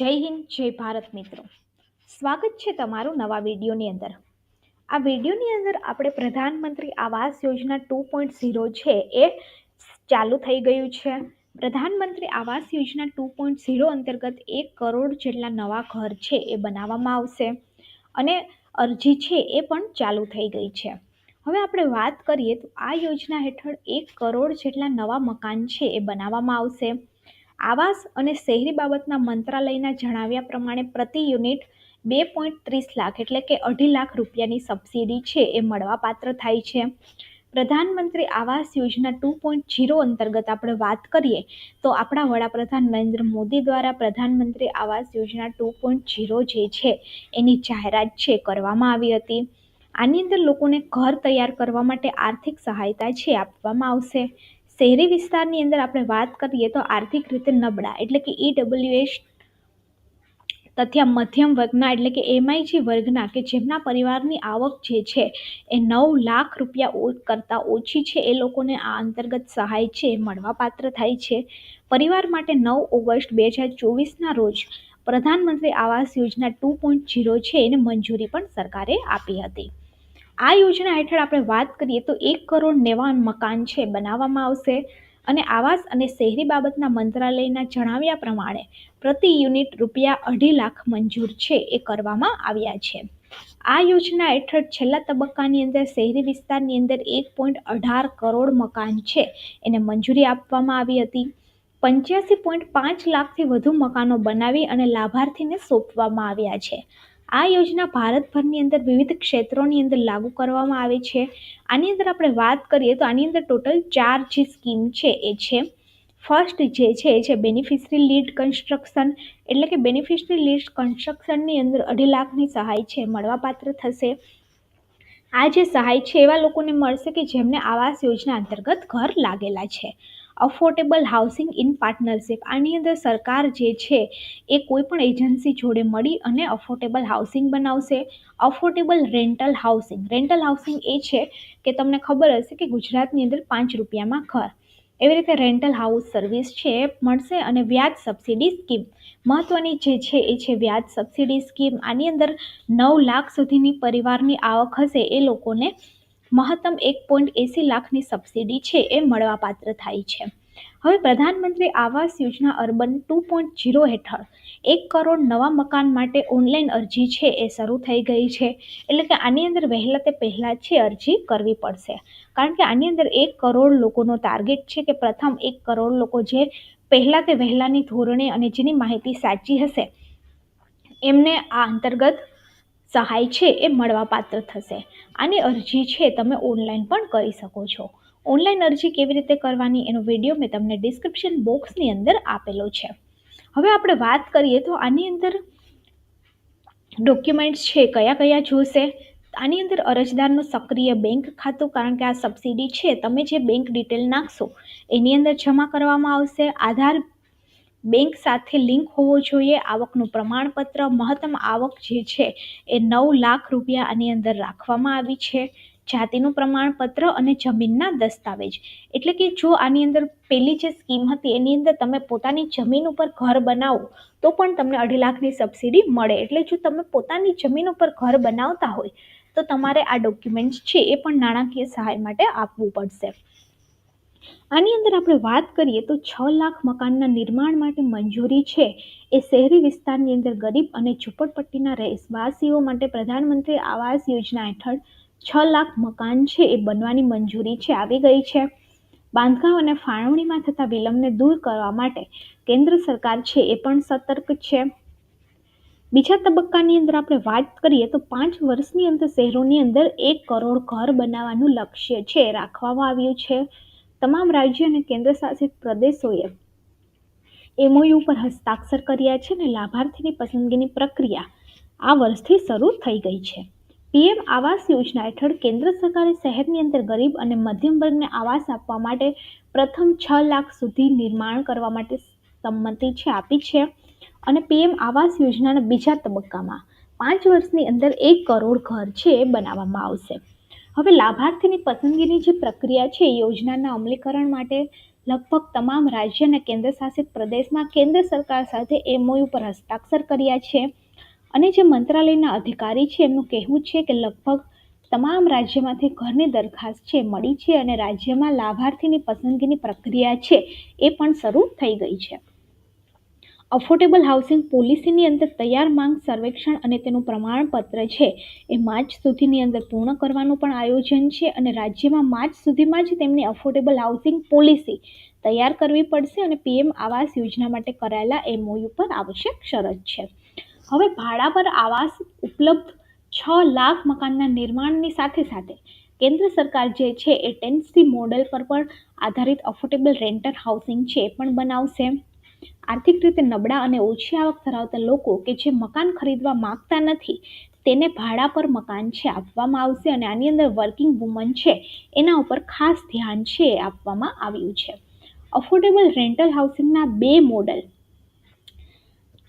જય હિન્દ, જય ભારત મિત્રો. સ્વાગત છે તમારું નવા વિડીયોની અંદર. આ વિડીયોની અંદર આપણે પ્રધાનમંત્રી આવાસ યોજના ટુ પોઈન્ટ ઝીરો છે એ ચાલુ થઈ ગયું છે. પ્રધાનમંત્રી આવાસ યોજના ટુ પોઈન્ટ ઝીરો અંતર્ગત એક કરોડ જેટલા નવા ઘર છે એ બનાવવામાં આવશે અને અરજી છે એ પણ ચાલુ થઈ ગઈ છે. હવે આપણે વાત કરીએ તો આ યોજના હેઠળ એક કરોડ જેટલા નવા મકાન છે એ બનાવવામાં આવશે. આવાસ અને શહેરી બાબતના મંત્રાલયના જણાવ્યા પ્રમાણે પ્રતિ યુનિટ બે પોઈન્ટ ત્રીસ લાખ એટલે કે અઢી લાખ રૂપિયાની સબસિડી છે એ મળવાપાત્ર થાય છે. પ્રધાનમંત્રી આવાસ યોજના ટુ પોઈન્ટ જીરો અંતર્ગત આપણે વાત કરીએ તો આપણા વડાપ્રધાન નરેન્દ્ર મોદી દ્વારા પ્રધાનમંત્રી આવાસ યોજના ટુ પોઈન્ટ જીરો જે છે એની જાહેરાત છે કરવામાં આવી હતી. આની અંદર લોકોને ઘર તૈયાર કરવા માટે આર્થિક સહાયતા છે આપવામાં આવશે. શહેરી વિસ્તારની અંદર આપણે વાત કરીએ તો આર્થિક રીતે નબળા, એટલે કે ઈડબ્લ્યુએસ તથા મધ્યમ વર્ગના, એટલે કે એમઆઈજી વર્ગના, કે જેમના પરિવારની આવક જે છે એ નવ લાખ રૂપિયા કરતાં ઓછી છે, એ લોકોને આ અંતર્ગત સહાય છે મળવાપાત્ર થાય છે. પરિવાર માટે નવ ઓગસ્ટ બે હજાર ચોવીસના રોજ પ્રધાનમંત્રી આવાસ યોજના ટુ પોઈન્ટ જીરો છે, એને મંજૂરી પણ સરકારે આપી હતી. આ યોજના હેઠળ આપણે વાત કરીએ તો એક કરોડ નેવા મકાન છે, બનાવવામાં આવશે. અને આવાસ અને શહેરી બાબતના મંત્રાલયના જણાવ્યા પ્રમાણે પ્રતિ યુનિટ રૂપિયા અઢી લાખ મંજૂર છે, એ કરવામાં આવ્યા છે. આ યોજના હેઠળ છેલ્લા તબક્કાની અંદર શહેરી વિસ્તારની અંદર એક પોઈન્ટ અઢાર કરોડ મકાન છે, એને મંજૂરી આપવામાં આવી હતી. પંચ્યાસી પોઈન્ટ પાંચ લાખથી વધુ મકાનો બનાવી અને લાભાર્થીને સોંપવામાં આવ્યા છે. આ યોજના ભારતભરની અંદર વિવિધ ક્ષેત્રોની અંદર લાગુ કરવામાં આવે છે. આની અંદર આપણે વાત કરીએ તો આની અંદર ટોટલ ચાર જે સ્કીમ છે એ છે. ફર્સ્ટ જે છે એ છે બેનિફિશરી લીડ કન્સ્ટ્રક્શન. એટલે કે બેનિફિશરી લીડ કન્સ્ટ્રક્શનની અંદર અઢી લાખની સહાય છે, મળવાપાત્ર થશે. આ જે સહાય છે એવા લોકોને મળશે કે જેમને આવાસ યોજના અંતર્ગત ઘર લાગેલા છે. અફોર્ડેબલ હાઉસિંગ ઇન પાર્ટનરશિપ આની અંદર સરકાર જે છે, એ કોઈ પણ એજન્સી જોડે મળી અને અફોર્ડેબલ હાઉસિંગ બનાવશે. Affordable rental housing rental housing એ છે કે તમને ખબર હશે કે ગુજરાતની અંદર પાંચ રૂપિયામાં ઘર. એવી રીતે રેન્ટલ હાઉસ સર્વિસ છે, મળશે અને વ્યાજ સબસિડી સ્કીમ મહત્ત્વની જે છે, એ છે વ્યાજ સબસિડી સ્કીમ આની અંદર નવ લાખ સુધીની પરિવારની આવક હશે. એ લોકોને મહત્તમ એક પોઈન્ટ એંસી લાખની સબસિડી છે એ મળવાપાત્ર થાય છે. હવે પ્રધાનમંત્રી Awas Yojana urban two point zero હેઠળ એક કરોડ નવા મકાન માટે ઓનલાઈન અરજી છે એ શરૂ થઈ ગઈ છે. એટલે કે આની અંદર વહેલા તે પહેલાં છે અરજી કરવી પડશે. કારણ કે આની અંદર એક કરોડ લોકોનો ટાર્ગેટ છે કે પ્રથમ એક કરોડ લોકો જે પહેલાં તે વહેલાની ધોરણે અને જેની માહિતી સાચી હશે, એમને આ અંતર્ગત સહાય છે એ મળવાપાત્ર થશે. આની અરજી છે તમે ઓનલાઈન પણ કરી શકો છો. ઓનલાઈન અરજી કેવી રીતે કરવાની એનો વીડિયો મેં તમને ડિસ્ક્રિપ્શન બોક્સની અંદર આપેલો છે. હવે આપણે વાત કરીએ તો આની અંદર ડોક્યુમેન્ટ્સ છે કયા કયા જોશે? આની અંદર અરજદારનું સક્રિય બેંક ખાતું કારણ કે આ સબસિડી છે, તમે જે બેંક ડિટેલ નાખશો એની અંદર જમા કરવામાં આવશે. આધાર બેંક સાથે લિંક હોવો જોઈએ. આવકનું પ્રમાણપત્ર, મહત્તમ આવક જે છે એ નવ લાખ રૂપિયા આની અંદર રાખવામાં આવી છે. જાતિનું પ્રમાણપત્ર અને જમીનના દસ્તાવેજ. એટલે કે જો આની અંદર પહેલી જે સ્કીમ હતી એની અંદર તમે પોતાની જમીન ઉપર ઘર બનાવો, તો પણ તમને અઢી લાખની સબસિડી મળે. એટલે જો તમે પોતાની જમીન ઉપર ઘર બનાવતા હોય, તો તમારે આ ડોક્યુમેન્ટ્સ છે એ પણ નાણાકીય સહાય માટે આપવું પડશે. આની અંદર આપણે વાત કરીએ તો છ લાખ મકાનના નિર્માણ માટે મંજૂરી છે. એ શહેરી વિસ્તારની અંદર ગરીબ અને ઝૂંપડપટ્ટીના રહેવાસીઓ માટે પ્રધાનમંત્રી આવાસ યોજના હેઠળ છ લાખ મકાન છે એ બનવાની મંજૂરી છે, આવી ગઈ છે. બાંધકામ અને ફાળવણીમાં થતા વિલંબને દૂર કરવા માટે કેન્દ્ર સરકાર છે એ પણ સતર્ક છે. બીજા તબક્કાની અંદર આપણે વાત કરીએ તો પાંચ વર્ષની અંદર શહેરોની અંદર એક કરોડ ઘર બનાવવાનું લક્ષ્ય છે, રાખવામાં આવ્યું છે. તમામ રાજ્ય અને કેન્દ્રશાસિત પ્રદેશોએ એમઓયુ પર હસ્તાક્ષર કર્યા છે અને લાભાર્થીની પસંદગીની પ્રક્રિયા આ વર્ષથી શરૂ થઈ ગઈ છે. પીએમ આવાસ યોજના હેઠળ કેન્દ્ર સરકારે શહેરની અંદર ગરીબ અને મધ્યમ વર્ગને આવાસ આપવા માટે પ્રથમ છ લાખ સુધી નિર્માણ કરવા માટે સંમતિ છે, આપી છે અને પીએમ આવાસ યોજનાના બીજા તબક્કામાં પાંચ વર્ષની અંદર એક કરોડ ઘર છે એ બનાવવામાં આવશે. હવે લાભાર્થીની પસંદગીની જે પ્રક્રિયા છે યોજનાના અમલીકરણ માટે લગભગ તમામ રાજ્ય અને કેન્દ્ર શાસિત પ્રદેશમાં કેન્દ્ર સરકાર સાથે એમઓયુ પર હસ્તાક્ષર કર્યા છે. અને જે મંત્રાલયના અધિકારી છે, એમનું કહેવું છે કે લગભગ તમામ રાજ્યમાંથી ઘરની દરખાસ્ત છે, મળી છે અને રાજ્યમાં લાભાર્થીની પસંદગીની પ્રક્રિયા છે, એ પણ શરૂ થઈ ગઈ છે. અફોર્ડેબલ હાઉસિંગ પોલિસીની અંદર તૈયાર માંગ સર્વેક્ષણ અને તેનું પ્રમાણપત્ર છે, એ માર્ચ સુધીની અંદર પૂર્ણ કરવાનું પણ આયોજન છે અને રાજ્યમાં માર્ચ સુધીમાં જ તેમની અફોર્ડેબલ હાઉસિંગ પોલિસી તૈયાર કરવી પડશે અને પીએમ આવાસ યોજના માટે કરાયેલા એમઓયુ પર આવશ્યક શરત છે. હવે ભાડા પર આવાસ ઉપલબ્ધ છ લાખ મકાનના નિર્માણની સાથે સાથે કેન્દ્ર સરકાર જે છે એ ટેન્સી મોડેલ પર પણ આધારિત અફોર્ડેબલ રેન્ટર હાઉસિંગ છે એ પણ બનાવશે. આર્થિક રીતે નબળા અને ઓછી આવક ધરાવતા લોકો કે જે મકાન ખરીદવા માગતા નથી, તેને ભાડા પર મકાન છે આપવામાં આવશે અને આની અંદર વર્કિંગ વુમન છે, એના ઉપર ખાસ ધ્યાન છે આપવામાં આવ્યું છે. અફોર્ડેબલ રેન્ટલ હાઉસિંગના બે મોડલ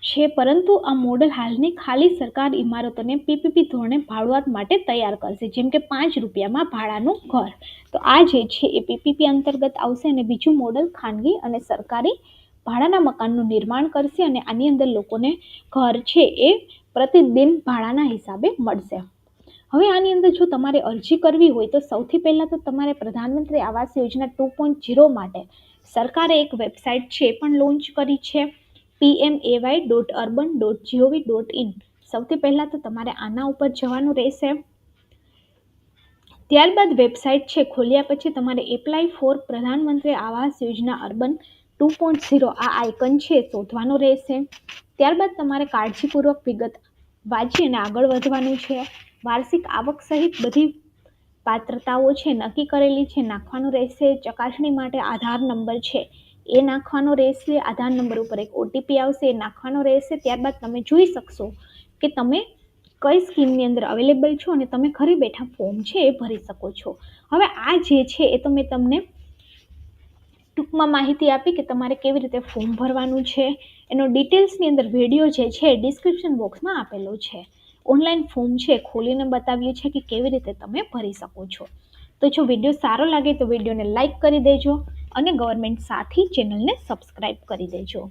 છે, પરંતુ આ મોડલ હાલની ખાલી સરકાર ઇમારતોને પીપીપી ધોરણે ભાડુઆત માટે તૈયાર કરશે, જેમ કે પાંચ રૂપિયામાં ભાડાનું ઘર. તો આ જે છે એ પીપીપી અંતર્ગત આવશે અને બીજું મોડલ ખાનગી અને સરકારી ભાડાના મકાનનું નિર્માણ કરશે અને આની અંદર લોકોને ઘર છે એ પ્રતિદિન ભાડાના હિસાબે મળશે. હવે આની અંદર જો તમારે અરજી કરવી હોય તો સૌથી પહેલાં તો તમારે પ્રધાનમંત્રી આવાસ યોજના ટુ પોઈન્ટ ઝીરો માટે સરકારે એક વેબસાઇટ છે પણ લોન્ચ કરી છે PM AY dot urban dot GOV dot in. સૌથી પહેલાં તો તમારે આના ઉપર જવાનું રહેશે. ત્યારબાદ વેબસાઇટ છે ખોલ્યા પછી તમારે apply for Pradhanmantri Awas Yojana urban two point zero આ આઇકન છે, શોધવાનું રહેશે. ત્યારબાદ તમારે કાળજીપૂર્વક વિગત વાંચી અને આગળ વધવાનું છે. વાર્ષિક આવક સહિત બધી પાત્રતાઓ છે, નક્કી કરેલી છે, નાખવાનું રહેશે. ચકાસણી માટે આધાર નંબર છે, એ નાખવાનો રહેશે. આધાર નંબર ઉપર એક ઓટીપી આવશે, એ નાખવાનો રહેશે. ત્યારબાદ તમે જોઈ શકશો કે તમે કઈ સ્કીમની અંદર અવેલેબલ છો અને તમે ઘરે બેઠા ફોર્મ છે, એ ભરી શકો છો. હવે આ જે છે, એ તો મેં તમને ટૂંકમાં માહિતી આપી કે તમારે કેવી રીતે ફોર્મ ભરવાનું છે. એનો ડિટેલ્સની અંદર વીડિયો જે છે ડિસ્ક્રિપ્શન બોક્સમાં આપેલો છે. ઓનલાઈન ફોર્મ છે ખોલીને બતાવ્યું છે કે કેવી રીતે તમે ભરી શકો છો. તો જો વીડિયો સારો લાગે તો વિડીયોને લાઇક કરી દેજો અને ગવર્મેન્ટ સાથી ચેનલને સબસ્ક્રાઈબ કરી દેજો.